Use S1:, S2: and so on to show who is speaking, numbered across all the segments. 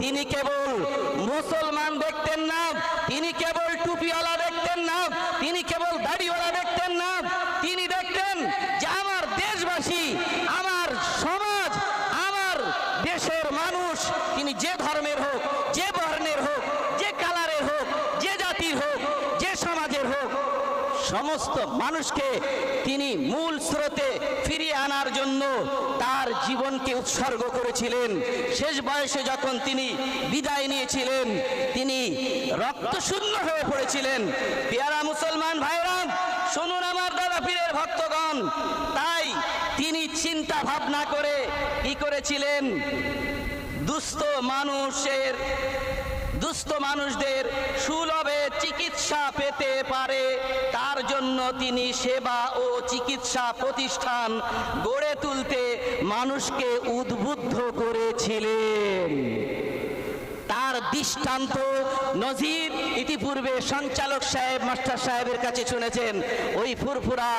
S1: তিনি কেবল মুসলমান দেখতেন না, তিনি কেবল টুপিওয়ালা দেখতেন না, তিনি কেবল দাড়িওয়ালা দেখতেন না, তিনি দেখতেন যে আমার দেশবাসী, আমার সমাজ, আমার দেশের মানুষ, তিনি যে ধর্মের হোক, যে বর্ণের হোক, যে কালারের হোক, যে জাতির হোক, যে সমাজের হোক, সমস্ত মানুষকে তিনি মূল স্রোতে ফিরিয়ে আনার জন্য জীবনকে উৎসর্গ করেছিলেন। শেষ বয়সে যখন তিনি বিদায় নিয়েছিলেন, তিনি রক্তশূন্য হয়ে পড়েছিলেন। পেয়ারা মুসলমান ভাইরাম শুনুন আমার দাদা পীরের ভক্তগণ। তাই তিনি চিন্তা ভাবনা করে কি করেছিলেন? দুস্থ মানুষের দুস্থ মানুষদের সুলভে চিকিৎসা পেতে পারে। তার জন্য তিনি সেবা ও চিকিৎসা প্রতিষ্ঠান গড়ে তুলতে মানুষকে উদ্বুদ্ধ করেছিলেন। তার দৃষ্টান্ত নজির ইতিপূর্বে সঞ্চালক সাহেব, মাস্টার সাহেবের কাছে শুনেছেন। ওই ফুরফুরা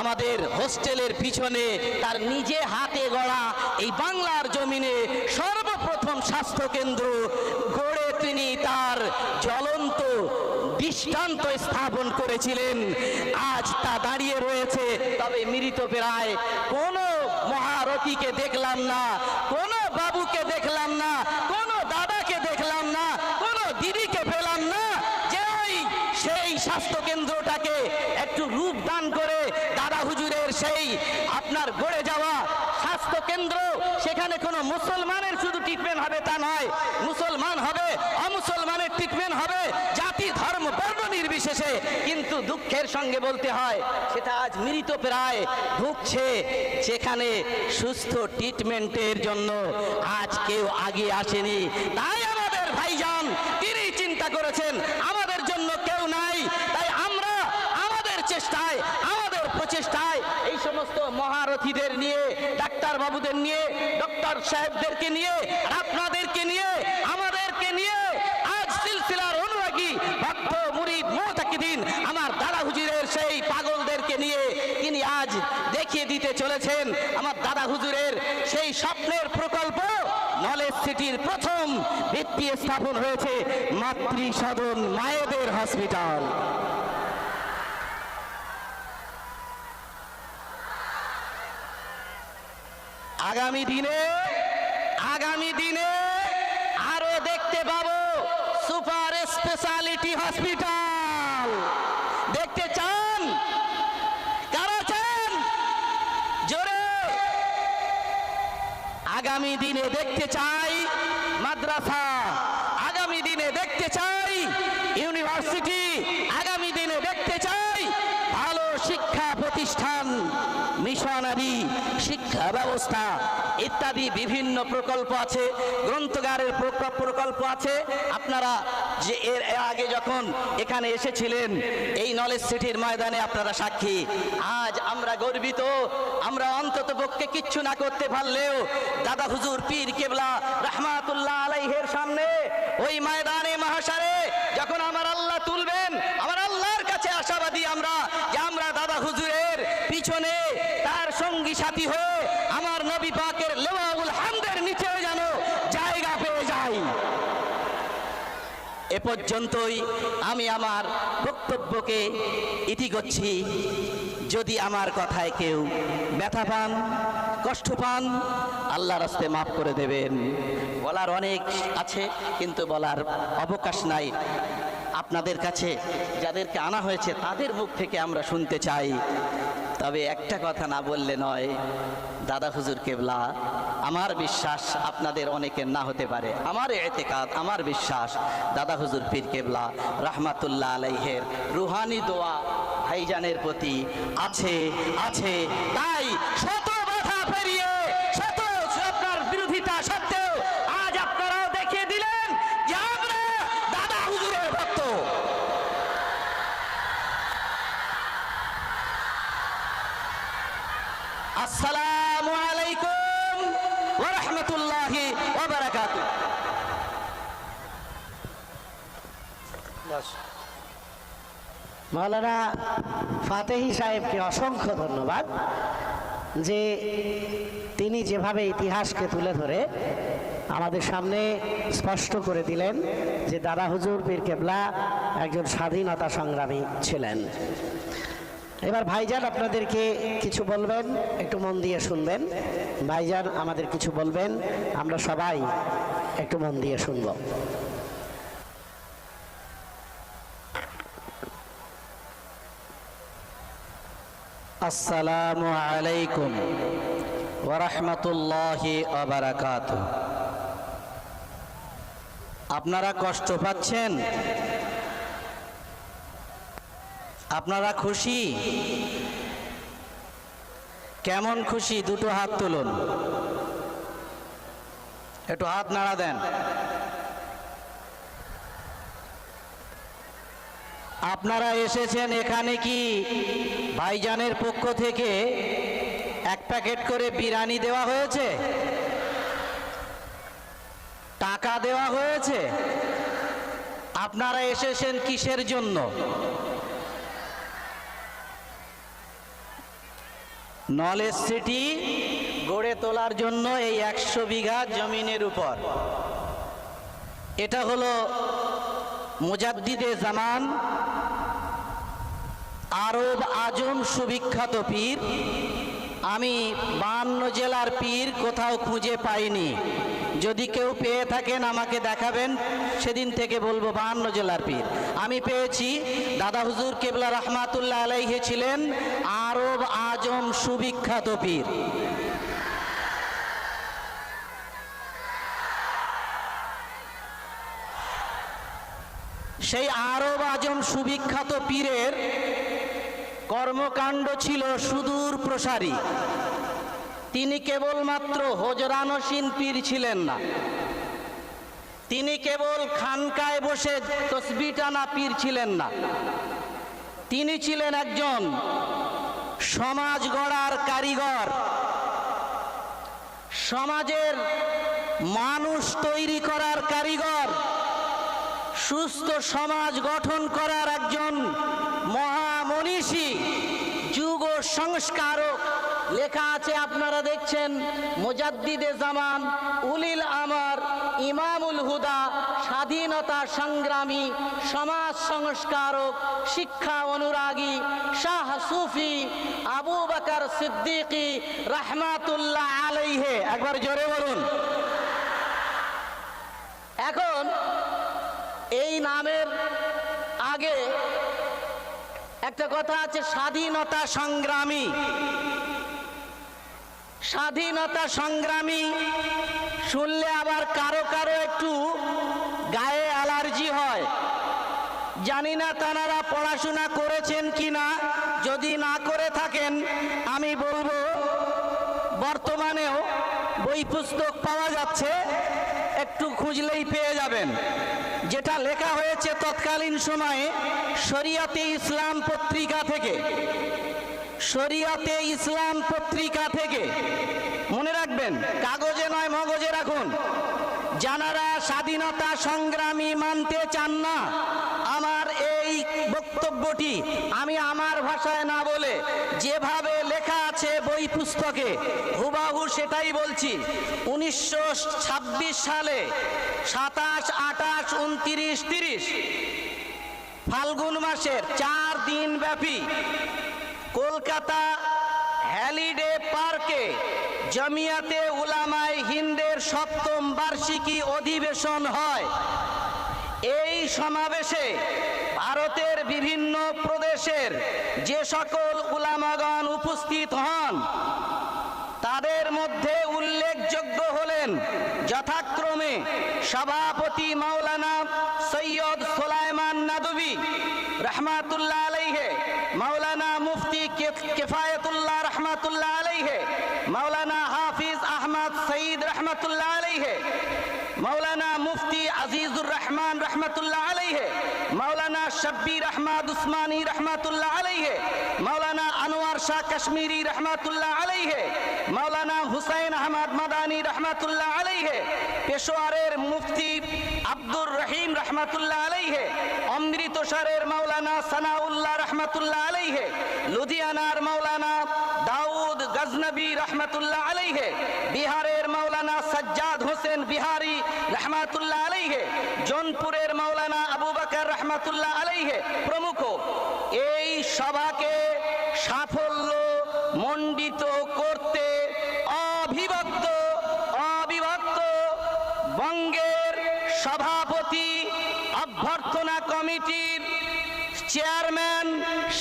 S1: আমাদের হোস্টেলের পিছনে তার নিজে হাতে গড়া এই বাংলার জমিনে সর্বপ্রথম স্বাস্থ্য কেন্দ্র গড়ে তিনি তার জ্বলন্ত দৃষ্টান্ত স্থাপন করেছিলেন। আজ তা দাঁড়িয়ে রয়েছে। তবে মৃত প্রায় কোনো মহারথীকে দেখলাম না, কোনো বাবুকে দেখলাম না, কোনো দাদাকে দেখলাম না, কোনো দিদিকে পেলাম না। যে সেই স্বাস্থ্য কেন্দ্রটাকে একটু রূপ দান করে দাদা হুজুরের সেই আপনার গড়ে যাওয়া স্বাস্থ্য কেন্দ্র, সেখানে কোনো মুসলমানের শুধু ট্রিটমেন্ট হবে তা নয়, মুসলমান হবে অমুসলমানের ট্রিটমেন্ট হবে জাতি ধর্ম বর্ণ নির্বিশেষে কিন্তু দুঃখের সঙ্গে বলতে হয়, সেটা আজ মৃত প্রায় ভুগছে যেখানে সুস্থ ট্রিটমেন্টের জন্য আজ কেউ আগে আসেনি। তাই আমাদের ভাইজান, তিনি চিন্তা করেছেন, আমাদের জন্য কেউ নাই, তাই আমরা আমাদের চেষ্টায়, আমাদের প্রচেষ্টায় এই সমস্ত মহারথীদের নিয়ে, ডাক্তারবাবুদের নিয়ে, ডক্টর সাহেবদেরকে নিয়ে, আপনাদেরকে নিয়ে আমাদেরকে নিয়ে আজ সিলসিলার অনুরাগী ভক্ত মুরিদ মোতাকিদিন আমার দাদা হুজুরের সেই পাগলদেরকে নিয়ে তিনি আজ দেখিয়ে দিতে চলেছেন আমার দাদা হুজুরের সেই স্বপ্নের প্রকল্প নলেজ সিটির প্রথম ভিত্তি স্থাপন হয়েছে মাতৃ সদন মায়েদের হসপিটাল। আগামী দিনে আগামী দিনে আরও দেখতে পাবো সুপার স্পেশালিটি হসপিটাল। দেখতে চান? কারা চান জোরে। আগামী দিনে দেখতে চাই মাদ্রাসা আগামী দিনে দেখতে চাই ইউনিভার্সিটি আগামী দিনে দেখতে চাই ভালো শিক্ষা প্রতিষ্ঠান মিশনারি শিক্ষা ব্যবস্থা ইত্যাদি বিভিন্ন প্রকল্প আছে, গ্রন্থগারের প্রক- প্রকল্প আছে। আপনারা যে এর আগে যখন এখানে এসেছিলেন, এই নলেজ সিটির ময়দানে আপনারা সাক্ষী। আজ আমরা গর্বিত, আমরা অন্তত পক্ষে কিচ্ছু না করতে পারলেও দাদা হুজুর পীর কেবলা রহমাতুল্লাহ আলাইহের সামনে ওই ময়দানে মহাসারে যখন আমার আল্লাহ তুলবেন, আমার আল্লাহর কাছে আশাবাদী আমরা যে আমরা দাদা হুজুরের পিছনে সাথী হয়ে আমার নবী পাকের লেওয়াউল হামদের নিচে যেন জায়গা পেয়ে যাই। এ পর্যন্তই আমি আমার বক্তব্যকে ইতি করছি। যদি আমার কথায় কেউ ব্যথা পান, কষ্ট পান আল্লাহ রাস্তে মাফ করে দেবেন। বলার অনেক আছে, কিন্তু বলার অবকাশ নাই। আপনাদের কাছে যাদেরকে আনা হয়েছে তাদের মুখ থেকে আমরা শুনতে চাই। তবে একটা কথা না বললে নয়, দাদা হুজুর কেবলা, আমার বিশ্বাস আপনাদের অনেকের না হতে পারে। আমার এতেকাদ আমার বিশ্বাস, দাদা হুজুর পীর কেবলা, রাহমাতুল্লাহ আলাইহের রুহানি দোয়া ভাইজানের প্রতি আছে আছে, তাই শত বাধা পেরিয়ে শত আপনার বিরোধিতা সত্ত্বেও আজ আপনারাও দেখিয়ে দিলেন যে আমরা দাদা হুজুরের ভক্ত আসসালামু আলাইকুম ওয়া রাহমাতুল্লাহি ওয়া বারাকাতুহু
S2: মাওলানা ফাতেহি সাহেবকে অসংখ্য ধন্যবাদ যে তিনি যেভাবে ইতিহাসকে তুলে ধরে আমাদের সামনে স্পষ্ট করে দিলেন যে দাদা হুজুর পীর কেবলা একজন স্বাধীনতা সংগ্রামী ছিলেন। এবার ভাইজান আপনাদেরকে কিছু বলবেন, একটু মন দিয়ে শুনবেন। ভাইজান, আমাদের কিছু বলবেন, আমরা সবাই একটু মন দিয়ে শুনব।
S1: আসসালামু আলাইকুম ওরহমতুল্লাহি অবরাকাত আপনারা কষ্ট পাচ্ছেন? আপনারা খুশি? কেমন খুশি? দুটো হাত তুলুন। একটু হাত নাড়া দেন। আপনারা এসেছেন এখানে কি ভাইজানের পক্ষ থেকে এক প্যাকেট করে বিরিয়ানি দেওয়া হয়েছে? টাকা দেওয়া হয়েছে? আপনারা এসেছেন কিসের জন্য? নলেজ সিটি গড়ে তোলার জন্য এই একশো বিঘা জমিনের উপর। এটা হলো মুজাদ্দিদে জামান আরব আজম সুবিখ্যাত পীর। আমি বান্ন জেলার পীর, কোথাও খুঁজে পাইনি। যদি কেউ পেয়ে থাকেন, আমাকে দেখাবেন, সেদিন থেকে বলব বান্ন জেলার পীর। আমি পেয়েছি, দাদা হুজুর কেবলা রহমাতুল্লাহ আলাইহে ছিলেন, আরব আজম সুবিখ্যাত পীর। সেই আরব আজম সুবিখ্যাত পীরের কর্মকাণ্ড ছিল সুদূর প্রসারী। তিনি কেবলমাত্র হজরানসীন পীর ছিলেন না। তিনি কেবল খানকায় বসে তসবি টানা পীর ছিলেন না। তিনি ছিলেন একজন সমাজ গড়ার কারিগর। সমাজের মানুষ তৈরি করার কারিগর। সুস্থ সমাজ গঠন করার একজন মহামনীষী, যুগ সংস্কারক। লেখা আছে আপনারা দেখছেন, মুজাদ্দিদে জামান উলিল আমার, ইমামুল হুদা, স্বাধীনতা সংগ্রামী, সমাজ সংস্কারক, শিক্ষা অনুরাগী, শাহ সুফি আবু বকর সিদ্দিকী রহমাতুল্লাহ আলাইহে। একবার জোরে বলুন। এখন একটা কথা আছে, স্বাধীনতা সংগ্রামী। স্বাধীনতা সংগ্রামী শুনলে আবার কারও কারও একটু গায়ে অ্যালার্জি হয়। জানি না তানারা পড়াশোনা করেছেন কি না যদি না করে থাকেন, আমি বলব, বর্তমানেও বই পুস্তক পাওয়া যাচ্ছে। একটু খুঁজলেই পেয়ে যাবেন। যেটা লেখা হয়েছে তৎকালীন সময়ে শরিয়াতে ইসলাম পত্রিকা থেকে। শরিয়াতে ইসলাম পত্রিকা থেকে। মনে রাখবেন, কাগজে নয়, মগজে রাখুন। যারা স্বাধীনতা সংগ্রামী মানতে চান না বক্তব্যটি আমি আমার ভাষায় না বলে যেভাবে লেখা আছে বই পুস্তকে, হুবাহু সেটাই বলছি। উনিশশো ছাব্বিশ সালে সাতাশ, আঠাশ, উনত্রিশ, তিরিশ ফাল্গুন মাসের চার দিন ব্যাপী কলকাতা হ্যালিডে পার্কে জমিয়াতে উলামায় হিন্দের সপ্তম বার্ষিকী অধিবেশন হয়। এই সমাবেশে ভারতের বিভিন্ন প্রদেশের যে সকল উলামাগণ উপস্থিত হন, তাদের মধ্যে উল্লেখযোগ্য হলেন যথাক্রমে সভাপতি মাওলানা সৈয়দ সোলাইমান নাদুবি রহমাতুল্লাহ আলাইহে মাওলানা মুফতি কে- কেফায়েতুল্লাহ রহমাতুল্লাহ আলাইহে মাওলানা হাফিজ আহমদ সঈদ রহমাতুল্লাহ আলাইহে মাওলানা মুফতি আজিজুর রহমান রহমতুল্লাহ আলাইহে, মাওলানা শব্বির আহমদ উসমানী রহমতুল্লাহ আলাইহে, মাওলানা আনোয়ার শাহ কাশ্মীরি রহমতুল্লাহ আলাইহে, মাওলানা হুসাইন আহমদ মাদানী রহমতুল্লাহ আলাইহে, পেশোয়ারের মুফতি আব্দুর রহিম রহমতুল্লাহ আলাইহে অমৃতসরের মাওলানা সানাউল্লাহ রহমতুল্লাহ আলাইহে, লুধিয়ানার মাওলানা দাউদ গজ গাজনবী রহমতুল্লাহ আলাইহে বিহারের মাওলানা সাজ্জাদ হোসেন বিহারি রহমাতুল্লাহ আলাইহে, জোনপুরের মাওলানা আবু বকর রহমাতুল্লাহ আলাইহে প্রমুখ। এই সভাকে সাফল্য মণ্ডিত করতে অবিভক্ত অবিভক্ত বঙ্গের সভাপতি অভ্যর্থনা কমিটির চেয়ারম্যান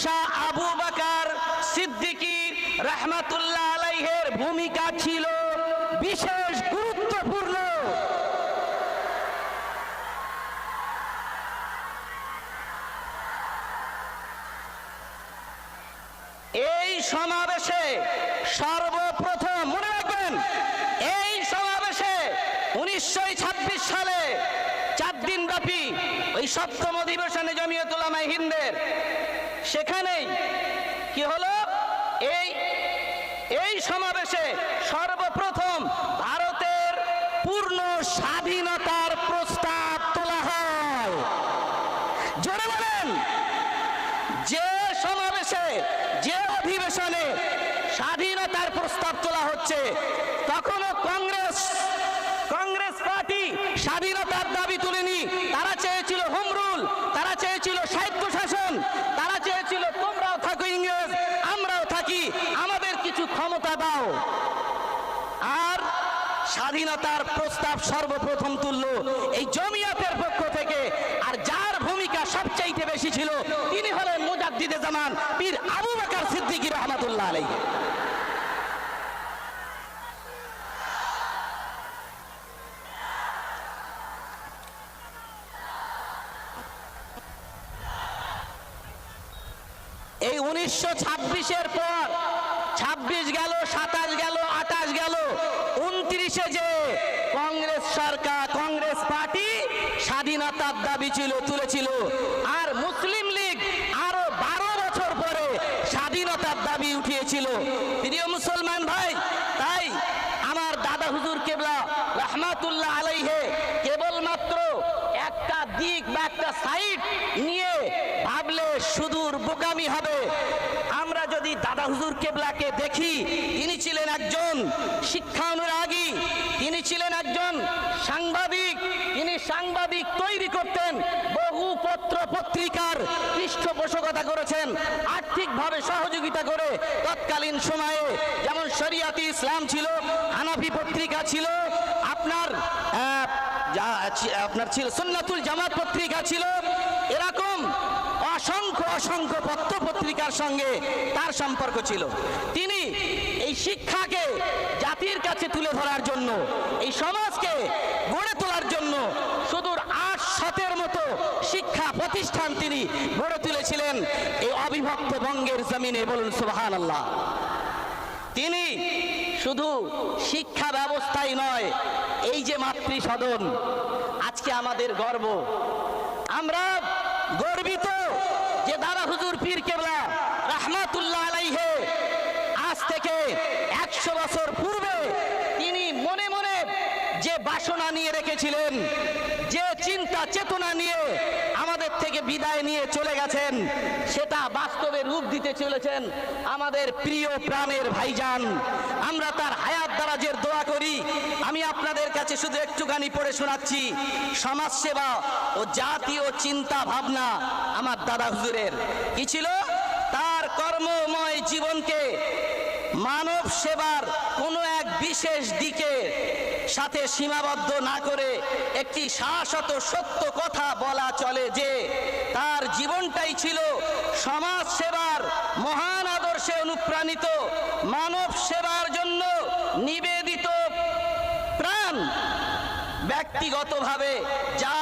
S1: শাহ আবু বাকার সিদ্দিকী রহমাতুল্লাহ আলাইহের ভূমিকা ছিল বিশেষ গুরুত্বপূর্ণ এই সমাবেশে সর্বপ্রথম মনে রাখবেন এই সমাবেশে উনিশশো সালে চার দিন ব্যাপী ওই সপ্তম অধিবেশনে জমিয়ে উলামায়ে হিন্দের সেখানেই কি হলো এই এই সমাবেশে সর্বপ্রথম ভারতের পূর্ণ স্বাধীনতার প্রস্তাব তোলা হয় জোরে বলেন যে সমাবেশে যে অধিবেশনে স্বাধীনতার প্রস্তাব তোলা হচ্ছে তখনও কংগ্রেস কংগ্রেস পার্টি স্বাধীনতার দাবি তুলেনি তারা চেয়েছিল হোম রুল তারা চেয়েছিল সাহিত্য শাসন তারা চেয়েছিল তোমরাও থাকো ইংরেজ আমরাও থাকি আমাদের কিছু ক্ষমতা দাও আর স্বাধীনতার প্রস্তাব সর্বপ্রথম তুলল এই জমিয়াতের পক্ষ থেকে। আর যার ভূমিকা সবচাইতে বেশি ছিল, তিনি হলেন মুজাদ্দিদে জামান পীর আবু বকর সিদ্দিকী রহমাতুল্লাহ আলাইহি। এই উনিশশো ছাব্বিশের পর ছাব্বিশ গেল, সাতাশ গেল, আঠাশ গেল। উনত্রিশে যে কংগ্রেস সরকার, কংগ্রেস পার্টি স্বাধীনতার দাবি ছিল, তুলেছিল। আর মুসলিম লীগ আরও বারো বছর পরে স্বাধীনতার দাবি উঠিয়েছিল। প্রিয় মুসলমান ভাই, তাই আমার দাদা হুজুর কেবলা রহমাতুল্লাহ আলাইহে কেবলমাত্র একটা দিক বা একটা সাইড নিয়ে ভাবলে সুদূর বোকামি হবে। আমরা যদি দাদা হুজুর কেবলাকে দেখি, তিনি ছিলেন একজন শিক্ষা অনুরাগী তিনি ছিলেন একজন সাংবাদিক, তিনি সাংবাদিক তৈরি করতেন, বহু পত্র পত্রিকার পৃষ্ঠপোষকতা করেছেন, আর্থিকভাবে সহযোগিতা করে তৎকালীন সময়ে যেমন শরিয়াতি ইসলাম ছিল, হানাফি পত্রিকা ছিল, আপনার আপনার ছিল সুন্নাতুল জামাত পত্রিকা ছিল। এরকম অসংখ্য অসংখ্য পত্র পত্রিকার সঙ্গে তার সম্পর্ক ছিল। তিনি এই শিক্ষাকে জাতির কাছে তুলে ধরার জন্য, এই সমাজকে গড়ে তোলার জন্য সুদূর আট শতের মতো শিক্ষা প্রতিষ্ঠান তিনি গড়ে তুলেছিলেন। এই অবিভক্ত বঙ্গের জমিনে বলুন সুবহান আল্লাহ তিনি শুধু শিক্ষা ব্যবস্থাই নয়, এই যে মাতৃ সদন আজকে আমাদের গর্ব। আমরা গর্বিত যে দাদা হুজুর পীর কেবলা রাহমাতুল্লাহ আলাইহে আজ থেকে একশো বছর পূর্বে তিনি মনে মনে যে বাসনা নিয়ে রেখেছিলেন, যে চিন্তা চেতনা নিয়ে বিদায় নিয়ে চলে গেছেন। সেটা বাস্তবে রূপ দিতে চলেছেন আমাদের প্রিয় প্রাণের ভাইজান। আমরা তার হায়াত দারাজের দোয়া করি। আমি আপনাদের কাছে শুধু একটুখানি পড়ে শোনাচ্ছি। সমাজ সেবা ও জাতীয় চিন্তা ভাবনা আমার দাদা হুজুরের। কি ছিল? তার কর্মময় জীবনকে মানব সেবার কোনো এক বিশেষ দিকে সাথে সীমাবদ্ধ না করে একটি শাশ্বত সত্য কথা বলা চলে যে তার জীবনটাই ছিল সমাজ সেবার মহান আদর্শে অনুপ্রাণিত, মানব সেবার জন্য নিবেদিত প্রাণ ব্যক্তিগতভাবে জাতি